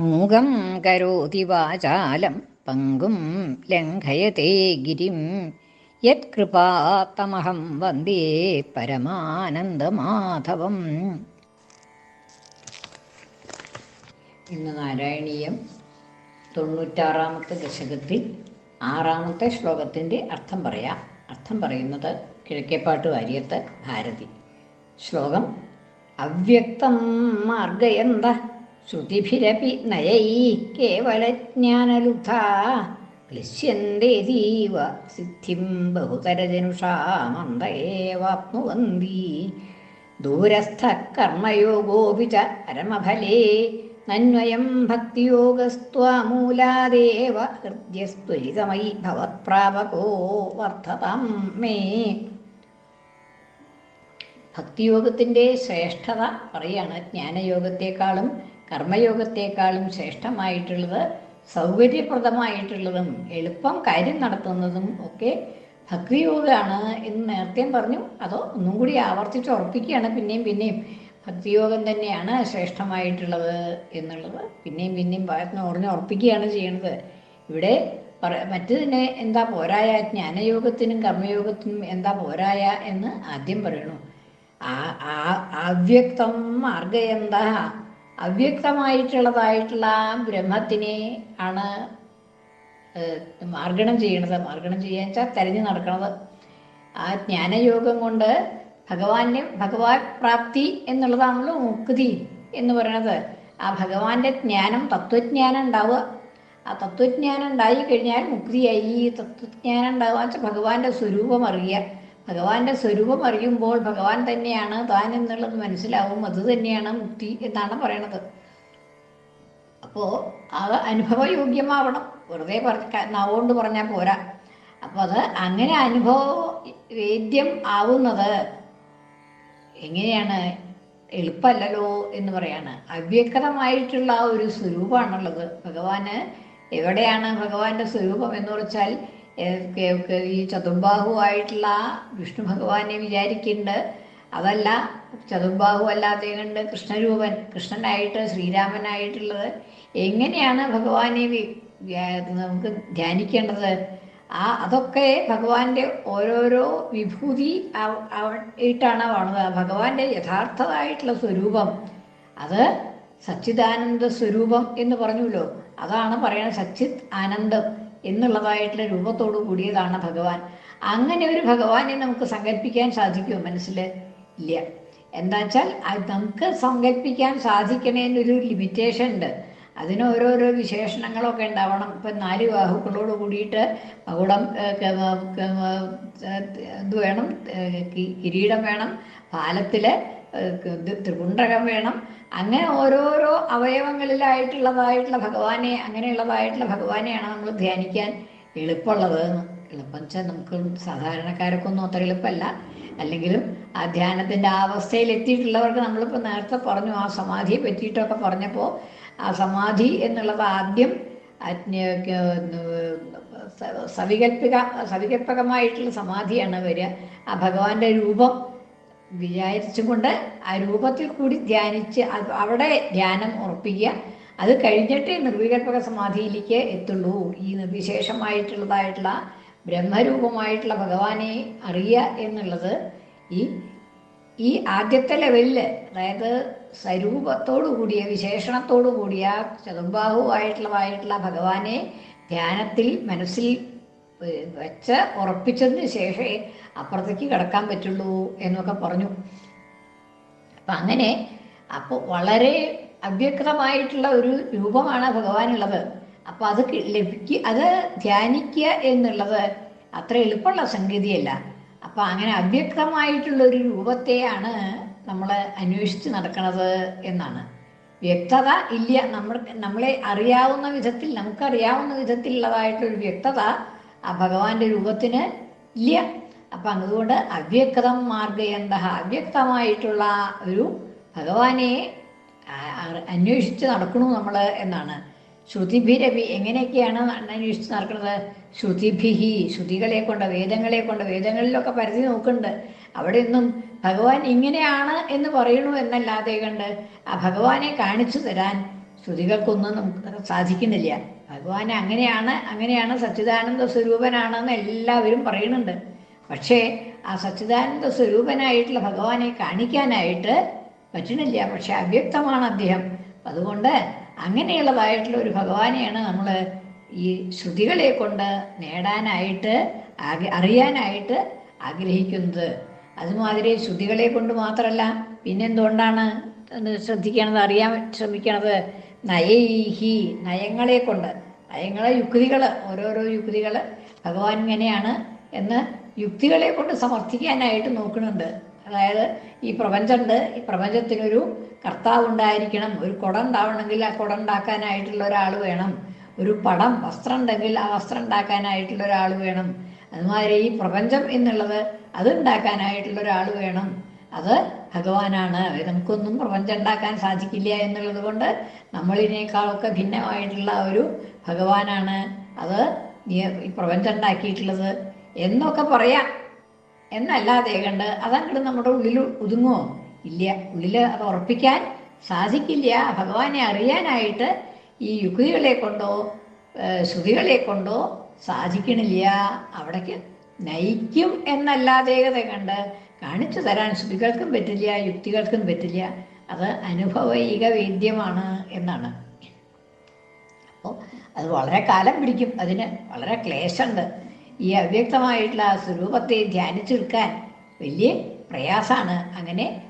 മൂകം കരോതി വാചാലം പങ്കും ലംഘയത്തെ ഗിരിം. യത്കൃപാത്തമഹം വന്ദേ പരമാനന്ദമാധവം. ഇന്ന് നാരായണീയം തൊണ്ണൂറ്റാറാമത്തെ ദശകത്തിൽ ആറാമത്തെ ശ്ലോകത്തിന്റെ അർത്ഥം പറയാം. അർത്ഥം പറയുന്നത് കിഴക്കേപ്പാട്ട് വാര്യത്ത് ഭാരതി. ശ്ലോകം അവ്യക്തം മാർഗയന്ത ശ്രുതിഭിരപി നയൈ കേവലജ്ഞാനലുബ്ധാ ക്ലിശ്യന്തേതീവ സിദ്ധിം ബഹുതരജനുഷാമന്ത ഏവാപ്നുവന്തി ദൂരസ്ഥ കർമ്മയോഗോപി ച പരമഫലേ നന്വയം ഭക്തിയോഗസ്ത്വാമൂലാദേവ ഹൃദ്യസ്ത്വരിതമയി ഭവത്പ്രാപകോ വർദ്ധതാം മേ. ഭക്തിയോഗത്തിന്റെ ശ്രേഷ്ഠത പറയാണ് ജ്ഞാനയോഗത്തെക്കാളും കർമ്മയോഗത്തെക്കാളും ശ്രേഷ്ഠമായിട്ടുള്ളത് സൗകര്യപ്രദമായിട്ടുള്ളതും എളുപ്പം കാര്യം നടത്തുന്നതും ഒക്കെ ഭക്തിയോഗമാണ് എന്ന് നേരത്തെ പറഞ്ഞു. അതോ ഒന്നും കൂടി ആവർത്തിച്ച് ഉറപ്പിക്കുകയാണ്. പിന്നെയും പിന്നെയും ഭക്തിയോഗം തന്നെയാണ് ശ്രേഷ്ഠമായിട്ടുള്ളത് എന്നുള്ളത് പിന്നെയും പിന്നെയും പറഞ്ഞ് ഉറഞ്ഞ് ഉറപ്പിക്കുകയാണ് ചെയ്യുന്നത് ഇവിടെ മറ്റതിനെ എന്താ പോരായ ജ്ഞാനയോഗത്തിനും കർമ്മയോഗത്തിനും എന്താ പോരായ എന്ന് ആദ്യം പറയണു. ആ അവ്യക്തം മാർഗം അവ്യക്തമായിട്ടുള്ളതായിട്ടുള്ള ബ്രഹ്മത്തിനെ ആണ് മാർഗണം ചെയ്യണത്. മാർഗണം ചെയ്യാന്ന് വെച്ചാൽ തെരഞ്ഞു നടക്കണത്. ആ ജ്ഞാനയോഗം കൊണ്ട് ഭഗവാന്റെ ഭഗവാൻ പ്രാപ്തി എന്നുള്ളതാണല്ലോ മുക്തി എന്ന് പറയണത്. ആ ഭഗവാന്റെ ജ്ഞാനം തത്വജ്ഞാനം ഉണ്ടാവുക. ആ തത്വജ്ഞാനം ഉണ്ടായി കഴിഞ്ഞാൽ മുക്തിയായി. ഈ തത്വജ്ഞാനം ഉണ്ടാവുക വെച്ചാൽ ഭഗവാന്റെ സ്വരൂപം അറിയുക. ഭഗവാന്റെ സ്വരൂപം അറിയുമ്പോൾ ഭഗവാൻ തന്നെയാണ് താൻ എന്നുള്ളത് മനസ്സിലാവും. അത് തന്നെയാണ് മുക്തി എന്നാണ് പറയണത്. അപ്പോൾ അത് അനുഭവയോഗ്യമാവണം. വെറുതെ പറഞ്ഞ നാവുകൊണ്ട് പറഞ്ഞാൽ പോരാ. അപ്പോൾ അത് അങ്ങനെ അനുഭവ വേദ്യം ആവുന്നത് എങ്ങനെയാണ്? എളുപ്പമല്ലല്ലോ എന്ന് പറയാണ്. അവ്യക്തമായിട്ടുള്ള ഒരു സ്വരൂപമാണുള്ളത്. ഭഗവാന് എവിടെയാണ് ഭഗവാന്റെ സ്വരൂപം എന്ന് വെച്ചാൽ ഈ ചതുർബാഹുവായിട്ടുള്ള വിഷ്ണു ഭഗവാനെ വിചാരിക്കുന്നുണ്ട് അതല്ല ചതുർബാഹു അല്ലാതെ കണ്ട് കൃഷ്ണരൂപൻ കൃഷ്ണനായിട്ട് ശ്രീരാമനായിട്ടുള്ളത് എങ്ങനെയാണ് ഭഗവാനെ നമുക്ക് ധ്യാനിക്കേണ്ടത്? ആ അതൊക്കെ ഭഗവാന്റെ ഓരോരോ വിഭൂതി ആയിട്ടാണ് കാണുന്നത് ഭഗവാന്റെ യഥാർത്ഥമായിട്ടുള്ള സ്വരൂപം അത് സച്ചിദാനന്ദ സ്വരൂപം എന്ന് പറഞ്ഞല്ലോ അതാണ് പറയുന്നത് സച്ചിത് ആനന്ദം. എന്നുള്ളതായിട്ടുള്ള രൂപത്തോടു കൂടിയതാണ് ഭഗവാൻ. അങ്ങനെ ഒരു ഭഗവാനെ നമുക്ക് സങ്കല്പിക്കാൻ സാധിക്കുമോ മനസ്സിൽ ഇല്ല. എന്താ വെച്ചാൽ നമുക്ക് സങ്കല്പിക്കാൻ സാധിക്കണേന്നൊരു ലിമിറ്റേഷൻ ഉണ്ട്. അതിന് ഓരോരോ വിശേഷണങ്ങളൊക്കെ ഉണ്ടാവണം. ഇപ്പം നാല് ബാഹുക്കളോട് കൂടിയിട്ട് മകുടം ഇത് വേണം? കിരീടം വേണം. പാലത്തിൽ ത്രികുണ്ടകം വേണം. അങ്ങനെ ഓരോരോ അവയവങ്ങളിലായിട്ടുള്ളതായിട്ടുള്ള ഭഗവാനെ അങ്ങനെയുള്ളതായിട്ടുള്ള ഭഗവാനെയാണ് നമ്മൾ ധ്യാനിക്കാൻ എളുപ്പമുള്ളത് എളുപ്പം വെച്ചാൽ നമുക്ക് സാധാരണക്കാർക്കൊന്നും അത്ര എളുപ്പമല്ല. അല്ലെങ്കിലും ആ ധ്യാനത്തിന്റെ ആ അവസ്ഥയിൽ എത്തിയിട്ടുള്ളവർക്ക് നമ്മളിപ്പോൾ നേരത്തെ പറഞ്ഞു ആ സമാധിയെ പറ്റിയിട്ടൊക്കെ പറഞ്ഞപ്പോൾ ആ സമാധി എന്നുള്ളത് ആദ്യം സവികൽപ്പിക സവികൽപ്പകമായിട്ടുള്ള സമാധിയാണ് വരിക. ആ ഭഗവാന്റെ രൂപം വിചാരിച്ചുകൊണ്ട് ആ രൂപത്തിൽ കൂടി ധ്യാനിച്ച് അവിടെ ധ്യാനം ഉറപ്പിക്കുക. അത് കഴിഞ്ഞിട്ടേ നിർവികൽപക സമാധിയിലേക്ക് എത്തുള്ളൂ. ഈ നിർവിശേഷമായിട്ടുള്ളതായിട്ടുള്ള ബ്രഹ്മരൂപമായിട്ടുള്ള ഭഗവാനെ അറിയുക എന്നുള്ളത് ഈ ഈ ആദ്യത്തെ ലെവലിൽ അതായത് സ്വരൂപത്തോടു കൂടിയ വിശേഷണത്തോടു കൂടിയ ചതുർബാഹുവായിട്ടുള്ളതായിട്ടുള്ള ഭഗവാനെ ധ്യാനത്തിൽ മനസ്സിൽ വെച്ച് ഉറപ്പിച്ചതിന് ശേഷമേ അപ്പുറത്തേക്ക് കിടക്കാൻ പറ്റുള്ളൂ എന്നൊക്കെ പറഞ്ഞു. അപ്പം അങ്ങനെ അപ്പോൾ വളരെ അവ്യക്തമായിട്ടുള്ള ഒരു രൂപമാണ് ഭഗവാനുള്ളത്. അപ്പോൾ അത് ലഭിക്കുക അത് ധ്യാനിക്കുക എന്നുള്ളത് അത്ര എളുപ്പമുള്ള സംഗതിയല്ല. അപ്പം അങ്ങനെ അവ്യക്തമായിട്ടുള്ള ഒരു രൂപത്തെയാണ് നമ്മൾ അന്വേഷിച്ച് നടക്കുന്നത് എന്നാണ്. വ്യക്തത ഇല്ല. നമ്മൾ നമ്മളെ അറിയാവുന്ന വിധത്തിൽ നമുക്കറിയാവുന്ന വിധത്തിലുള്ളതായിട്ടൊരു വ്യക്തത ആ ഭഗവാന്റെ രൂപത്തിന് ഇല്ല. അപ്പം അതുകൊണ്ട് അവ്യക്തം മാർഗയന്ത അവ്യക്തമായിട്ടുള്ള ഒരു ഭഗവാനെ അന്വേഷിച്ച് നടക്കണു നമ്മൾ എന്നാണ്. ശ്രുതിഭിരവി എങ്ങനെയൊക്കെയാണ് അന്വേഷിച്ച് നടക്കുന്നത് ശ്രുതിഭിഹി ശ്രുതികളെ കൊണ്ട് വേദങ്ങളെ കൊണ്ട് വേദങ്ങളിലൊക്കെ പരിധി നോക്കുന്നുണ്ട്. അവിടെ ഒന്നും ഭഗവാൻ ഇങ്ങനെയാണ് എന്ന് പറയണു എന്നല്ലാതെ കണ്ട് ആ ഭഗവാനെ കാണിച്ചു തരാൻ ശ്രുതികൾക്കൊന്നും നമുക്ക് സാധിക്കുന്നില്ല. ഭഗവാൻ അങ്ങനെയാണ് അങ്ങനെയാണ് സച്ചിദാനന്ദ സ്വരൂപനാണെന്ന് എല്ലാവരും പറയുന്നുണ്ട്. പക്ഷേ ആ സച്ചിദാനന്ദ സ്വരൂപനായിട്ടുള്ള ഭഗവാനെ കാണിക്കാനായിട്ട് പറ്റണില്ല പക്ഷെ അവ്യക്തമാണ് അദ്ദേഹം. അതുകൊണ്ട് അങ്ങനെയുള്ളതായിട്ടുള്ള ഒരു ഭഗവാനെയാണ് നമ്മൾ ഈ ശ്രുതികളെ കൊണ്ട് നേടാനായിട്ട് അറിയാനായിട്ട് ആഗ്രഹിക്കുന്നത്. അതുമാതിരി ശ്രുതികളെ കൊണ്ട് മാത്രമല്ല പിന്നെന്തുകൊണ്ടാണ് ശ്രദ്ധിക്കണത് അറിയാൻ ശ്രമിക്കണത്? നയൈഹി നയങ്ങളെ കൊണ്ട്. നയങ്ങളെ യുക്തികൾ ഓരോരോ യുക്തികൾ ഭഗവാൻ ഇങ്ങനെയാണ് എന്ന് യുക്തികളെ കൊണ്ട് സമർത്ഥിക്കാനായിട്ട് നോക്കുന്നുണ്ട്. അതായത് ഈ പ്രപഞ്ചമുണ്ട് ഈ പ്രപഞ്ചത്തിനൊരു കർത്താവ് ഉണ്ടായിരിക്കണം ഒരു കുടം ഉണ്ടാവണമെങ്കിൽ ആ കുടം ഉണ്ടാക്കാനായിട്ടുള്ള ഒരാൾ വേണം ഒരു പടം വസ്ത്രം ഉണ്ടെങ്കിൽ ആ വസ്ത്രം ഉണ്ടാക്കാനായിട്ടുള്ള ഒരാൾ വേണം. അതുമാതിരി ഈ പ്രപഞ്ചം എന്നുള്ളത് അത് ഉണ്ടാക്കാനായിട്ടുള്ള ഒരാൾ വേണം. അത് ഭഗവാനാണ്. നമുക്കൊന്നും പ്രപഞ്ചം ഉണ്ടാക്കാൻ സാധിക്കില്ല എന്നുള്ളത് കൊണ്ട് നമ്മളിനേക്കാളൊക്കെ ഭിന്നമായിട്ടുള്ള ഒരു ഭഗവാനാണ് അത് ഈ- പ്രപഞ്ചം ഉണ്ടാക്കിയിട്ടുള്ളത് എന്നൊക്കെ പറയാം. എന്നല്ലാതെ കണ്ട് അതങ്ങോട്ട് നമ്മുടെ ഉള്ളിൽ ഒതുങ്ങുമോ ഇല്ല. ഉള്ളിൽ അത് ഉറപ്പിക്കാൻ സാധിക്കില്ല. ഭഗവാനെ അറിയാനായിട്ട് ഈ യുക്തികളെ കൊണ്ടോ ശ്രുതികളെ കൊണ്ടോ സാധിക്കണില്ല. അവിടേക്ക് നയിക്കും എന്നല്ലാതെ കണ്ട് കാണിച്ചു തരാൻ ശ്രുതികൾക്കും പറ്റില്ല യുക്തികൾക്കും പറ്റില്ല. അത് അനുഭവൈക വേദ്യമാണ് എന്നാണ്. അപ്പോൾ അത് വളരെ കാലം പിടിക്കും. അതിന് വളരെ ക്ലേശമുണ്ട്. ഈ അവ്യക്തമായിട്ടുള്ള സ്വരൂപത്തെ നിൽക്കാൻ വലിയ പ്രയാസമാണ്. അങ്ങനെ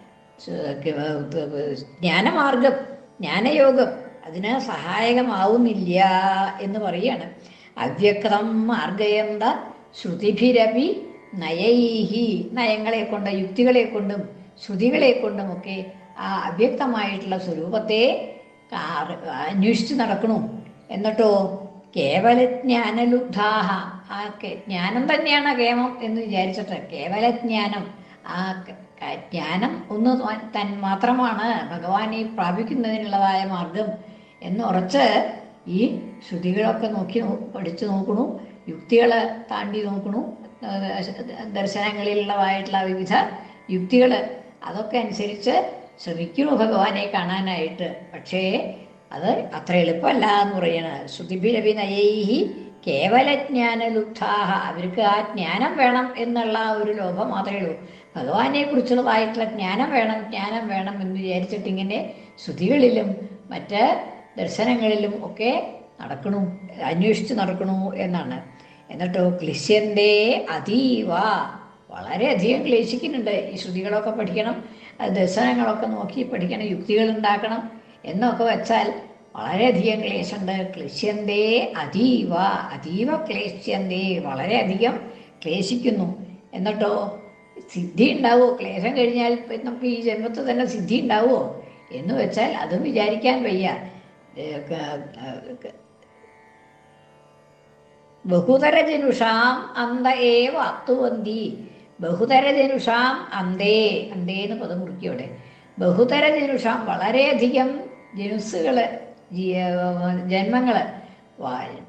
ജ്ഞാനമാർഗം ജ്ഞാനയോഗം അതിന് സഹായകമാവുന്നില്ല എന്ന് പറയാണ് അവ്യക്തം മാർഗയന്ത ശ്രുതിഭിരപി നയൈഹി നയങ്ങളെ കൊണ്ട് യുക്തികളെ കൊണ്ടും ശ്രുതികളെ കൊണ്ടുമൊക്കെ ആ അവ്യക്തമായിട്ടുള്ള സ്വരൂപത്തെ അന്വേഷിച്ച് നടക്കണു. എന്നിട്ടോ? കേവല കേവലജ്ഞാനലുബ്ധാഹ ആ ജ്ഞാനം തന്നെയാണ് കേമം എന്ന് വിചാരിച്ചിട്ട് കേവല ജ്ഞാനം ആ ജ്ഞാനം ഒന്ന് തൻ മാത്രമാണ് ഭഗവാനെ പ്രാപിക്കുന്നതിനുള്ളതായ മാർഗം എന്നുറച്ച് ഈ ശ്രുതികളൊക്കെ നോക്കി പഠിച്ചു നോക്കണു. യുക്തികളെ താണ്ടി നോക്കണു. ദർശനങ്ങളിലുള്ളതായിട്ടുള്ള വിവിധ യുക്തികൾ അതൊക്കെ അനുസരിച്ച് ശ്രമിക്കുന്നു ഭഗവാനെ കാണാനായിട്ട്. പക്ഷേ അത് അത്ര എളുപ്പമല്ല എന്ന് പറയണത്. ശ്രുതിഭിരവി നയൈഹി കേവലജ്ഞാനലുബ്ധാഹ. അവർക്ക് ആ ജ്ഞാനം വേണം എന്നുള്ള ഒരു ലോഭം മാത്രമേ ഉള്ളൂ. ഭഗവാനെ കുറിച്ചുള്ളതായിട്ടുള്ള ജ്ഞാനം വേണം ജ്ഞാനം വേണം എന്ന് വിചാരിച്ചിട്ട് ഇങ്ങനെ ശ്രുതികളിലും മറ്റ് ദർശനങ്ങളിലും ഒക്കെ നടക്കണു അന്വേഷിച്ച് നടക്കണു എന്നാണ്. എന്നിട്ടോ ക്ലിശ്യന്റെ അതീവ. വളരെയധികം ക്ലേശിക്കുന്നുണ്ട്. ഈ ശ്രുതികളൊക്കെ പഠിക്കണം ദർശനങ്ങളൊക്കെ നോക്കി പഠിക്കണം യുക്തികൾ ഉണ്ടാക്കണം എന്നൊക്കെ വെച്ചാൽ വളരെയധികം ക്ലേശമുണ്ട്. ക്ലേശ്യന്തേ അതീവ അതീവ ക്ലേശ്യന്തേ വളരെയധികം ക്ലേശിക്കുന്നു. എന്നിട്ടോ സിദ്ധി ഉണ്ടാവുമോ ക്ലേശം കഴിഞ്ഞാൽ നമുക്ക് ഈ ജന്മത്തിൽ തന്നെ സിദ്ധി ഉണ്ടാവുമോ എന്ന് വെച്ചാൽ അതും വിചാരിക്കാൻ വയ്യ. ബഹുതരജനുഷാം അന്ത ഏവ അത്തുവന്തി ബഹുതരജനുഷാം അന്തേ. അന്തേ എന്ന് പദം മുറിക്കോടെ ബഹുതരജനുഷാം വളരെയധികം ജനുസുകൾ ജന്മങ്ങൾ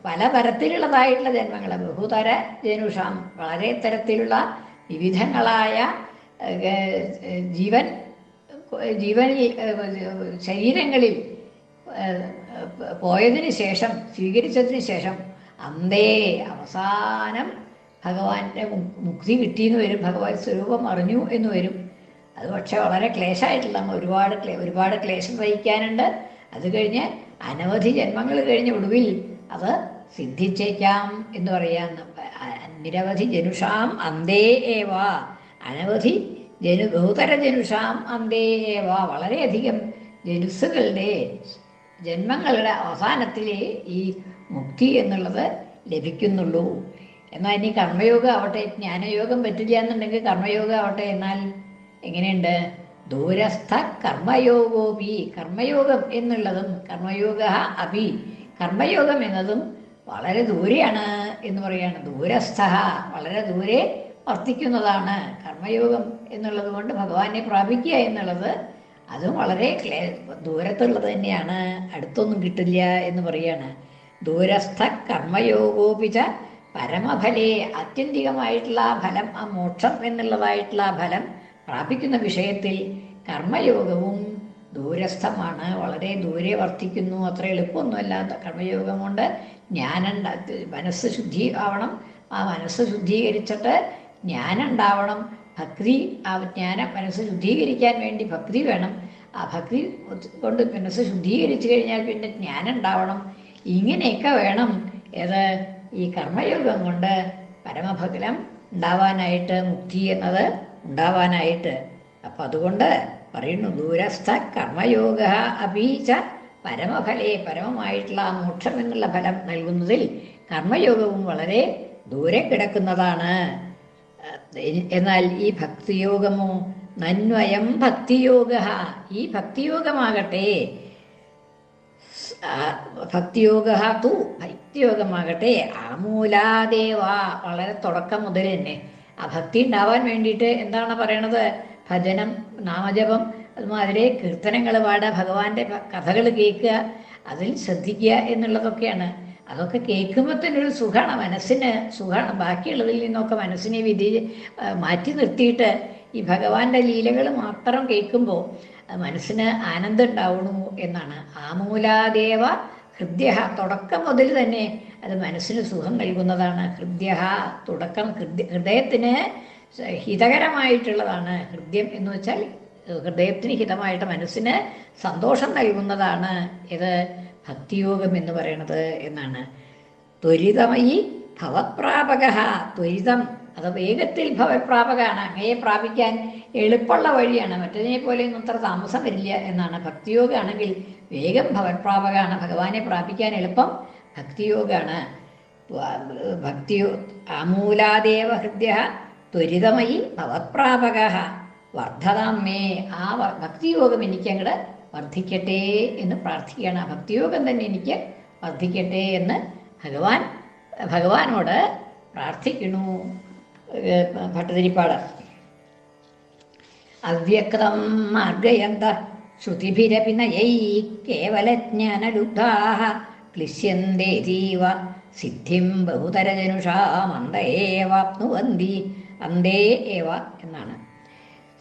പല തരത്തിലുള്ളതായിട്ടുള്ള ജന്മങ്ങൾ ബഹുതര ജനുഷാം വളരെ തരത്തിലുള്ള വിവിധങ്ങളായ ജീവൻ ജീവനിൽ ശരീരങ്ങളിൽ പോയതിന് ശേഷം സ്വീകരിച്ചതിന് ശേഷം അന്തേ അവസാനം ഭഗവാന്റെ മുക്തി കിട്ടിയെന്ന് വരും. ഭഗവാൻ സ്വരൂപം അറിഞ്ഞു എന്ന് വരും. അത് പക്ഷെ വളരെ ക്ലേശമായിട്ടുള്ള ഒരുപാട് ക്ലേ ഒരുപാട് ക്ലേശം സഹിക്കാനുണ്ട്. അത് കഴിഞ്ഞ് അനവധി ജന്മങ്ങൾ കഴിഞ്ഞ് ഒടുവിൽ അത് സിദ്ധിച്ചേക്കാം എന്ന് പറയാം. നിരവധി ജനുഷാം അന്തേ ഏവ. അനവധി ജനു ബഹുതര ജനുഷാം അന്തേ ഏവ. വളരെയധികം ജനുസുകളുടെ ജന്മങ്ങളുടെ അവസാനത്തിലെ ഈ മുക്തി എന്നുള്ളത് ലഭിക്കുന്നുള്ളൂ. എന്നാൽ ഇനി കർമ്മയോഗം ആവട്ടെ ജ്ഞാനയോഗം പറ്റില്ല എന്നുണ്ടെങ്കിൽ കർമ്മയോഗം ആവട്ടെ എന്നാൽ എങ്ങനെയുണ്ട്? ദൂരസ്ഥ കർമ്മയോഗോപി. കർമ്മയോഗം എന്നുള്ളതും കർമ്മയോഗ അഭി. കർമ്മയോഗം എന്നതും വളരെ ദൂരെയാണ് എന്ന് പറയാണ് ദൂരസ്ഥ വളരെ ദൂരെ വർത്തിക്കുന്നതാണ് കർമ്മയോഗം എന്നുള്ളത് കൊണ്ട് ഭഗവാനെ പ്രാപിക്കുക എന്നുള്ളത് അതും വളരെ ദൂരത്തുള്ളത് തന്നെയാണ്. അടുത്തൊന്നും കിട്ടില്ല എന്ന് പറയാണ് ദൂരസ്ഥ കർമ്മയോഗോപിച്ച പരമഫലേ ആത്യന്തികമായിട്ടുള്ള ആ ഫലം ആ മോക്ഷം എന്നുള്ളതായിട്ടുള്ള ആ ഫലം പ്രാപിക്കുന്ന വിഷയത്തിൽ കർമ്മയോഗവും ദൂരസ്ഥമാണ്. വളരെ ദൂരെ വർത്തിക്കുന്നു. അത്ര എളുപ്പമൊന്നുമല്ലാത്ത കർമ്മയോഗം കൊണ്ട് ജ്ഞാനം മനസ്സ് ശുദ്ധി ആവണം ആ മനസ്സ് ശുദ്ധീകരിച്ചിട്ട് ജ്ഞാനം ഉണ്ടാവണം ഭക്തി ആ ജ്ഞാന മനസ്സ് ശുദ്ധീകരിക്കാൻ വേണ്ടി ഭക്തി വേണം. ആ ഭക്തി കൊണ്ട് മനസ്സ് ശുദ്ധീകരിച്ചു കഴിഞ്ഞാൽ പിന്നെ ജ്ഞാനം ഉണ്ടാവണം ഇങ്ങനെയൊക്കെ വേണം. ഏത്? ഈ കർമ്മയോഗം കൊണ്ട് പരമഫലം ഉണ്ടാവാനായിട്ട് മുക്തി എന്നത് ഉണ്ടാവാനായിട്ട്. അപ്പം അതുകൊണ്ട് പറയുന്നു ദൂരസ്ഥ കർമ്മയോഗ അപീച്ച പരമഫലേ പരമമായിട്ടുള്ള ആ മോക്ഷം എന്നുള്ള ഫലം നൽകുന്നതിൽ കർമ്മയോഗവും വളരെ ദൂരെ കിടക്കുന്നതാണ്. എന്നാൽ ഈ ഭക്തിയോഗമോ നന്വയം ഭക്തിയോഗ ഈ ഭക്തിയോഗമാകട്ടെ. ഭക്തിയോഗ തു ഭക്തിയോഗമാകട്ടെ. ആമൂലാദേവ വളരെ തുടക്കം മുതൽ തന്നെ. ആ ഭക്തി ഉണ്ടാവാൻ വേണ്ടിയിട്ട് എന്താണ് പറയണത്? ഭജനം നാമജപം അതുമാതിരി കീർത്തനങ്ങൾ പാടുക ഭഗവാന്റെ കഥകൾ കേൾക്കുക അതിൽ ശ്രദ്ധിക്കുക എന്നുള്ളതൊക്കെയാണ്. അതൊക്കെ കേൾക്കുമ്പോൾ തന്നെ ഒരു സുഖമാണ് മനസ്സിന് സുഖമാണ് ബാക്കിയുള്ളതിൽ നിന്നൊക്കെ മനസ്സിനെ വിധി മാറ്റി നിർത്തിയിട്ട് ഈ ഭഗവാന്റെ ലീലകൾ മാത്രം കേൾക്കുമ്പോൾ മനസ്സിന് ആനന്ദം ഉണ്ടാവണു എന്നാണ്. ആമൂലാദേവ ഹൃദ്യ തുടക്കം മുതൽ തന്നെ അത് മനസ്സിന് സുഖം നൽകുന്നതാണ്. ഹൃദ്യ തുടക്കം ഹൃദയ ഹൃദയത്തിന് ഹിതകരമായിട്ടുള്ളതാണ്. ഹൃദയം എന്ന് വെച്ചാൽ ഹൃദയത്തിന് ഹിതമായിട്ട് മനസ്സിന് സന്തോഷം നൽകുന്നതാണ്. ഇത് ഭക്തിയോഗം എന്ന് പറയുന്നത് എന്നാണ്. ത്വരിതമയി ഭവപ്രാപക ത്വരിതം. അത് വേഗത്തിൽ ഭവപ്രാപകമാണ് അങ്ങയെ പ്രാപിക്കാൻ എളുപ്പമുള്ള വഴിയാണ്. മറ്റതിനെ പോലെയൊന്നും അത്ര താമസം വരില്ല എന്നാണ് ഭക്തിയോഗമാണെങ്കിൽ വേഗം ഭവപ്രാപകമാണ് ഭഗവാനെ പ്രാപിക്കാൻ എളുപ്പം ഭക്തിയോഗമാണ് ഭക്തിയോ ആമൂലാദേവ ഹൃദ്യ ത്വരിതമയി ഭവപ്രാപക വർദ്ധതാമേ ആ വ- ഭക്തിയോഗം എനിക്കങ്ങട് വർദ്ധിക്കട്ടെ എന്ന് പ്രാർത്ഥിക്കുകയാണ്. ആ ഭക്തിയോഗം തന്നെ എനിക്ക് വർദ്ധിക്കട്ടെ എന്ന് ഭഗവാൻ ഭഗവാനോട് പ്രാർത്ഥിക്കണു ഏഹ് ഭട്ടതിരിപ്പാട്. അവ്യക്തം മാർഗയന്ത ശ്രുതിഭിരപി നയൈ ക്ലിശ്യന്തേ ജീവ സിദ്ധിം ബഹുതരജനുഷാമന്ത ഏവാപ്നുവന്തി അന്തേ ഏവ എന്നാണ്.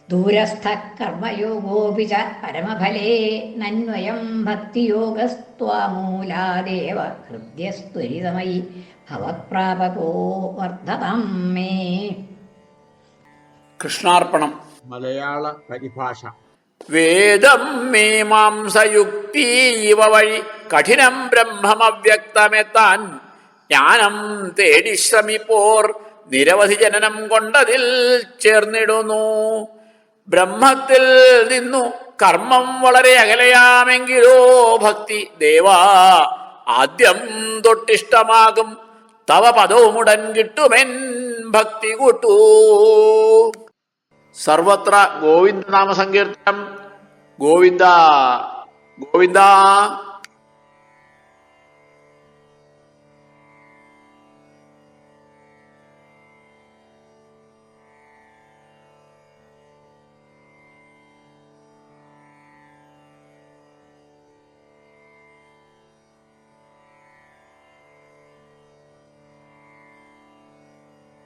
ദൂരസ്ഥ കർമ്മയോഗോപി ച പരമഫലേ നന്വയം ഭക്തിയോഗസ്ത്വാമൂലാദേവ ഹൃദ്യസ്ത്വരിതമയി ഭവത്പ്രാപകോ വർദ്ധതം മേ. കൃഷ്ണാർപ്പണം. മലയാള പരിഭാഷ. വേദം മീമാംസയുക്തി ഇവ വഴി കഠിനം ബ്രഹ്മമവ്യക്തമെത്താൻ ജ്ഞാനം തേടി ശ്രമിപ്പോർ നിരവധി ജനനം കൊണ്ടതിൽ ചേർന്നിടുന്നു. ബ്രഹ്മത്തിൽ നിന്നു കർമ്മം വളരെ അകലയാമെങ്കിലോ ഭക്തി. ദേവാ ആദ്യം തൊട്ടിഷ്ടമാകും. തവ പദവുമുടൻ കിട്ടുമെൻ ഭക്തി കൂട്ടൂ. സർവത്ര ഗോവിന്ദനാമ സങ്കീർത്തനം ഗോവിന്ദ ഗോവിന്ദ.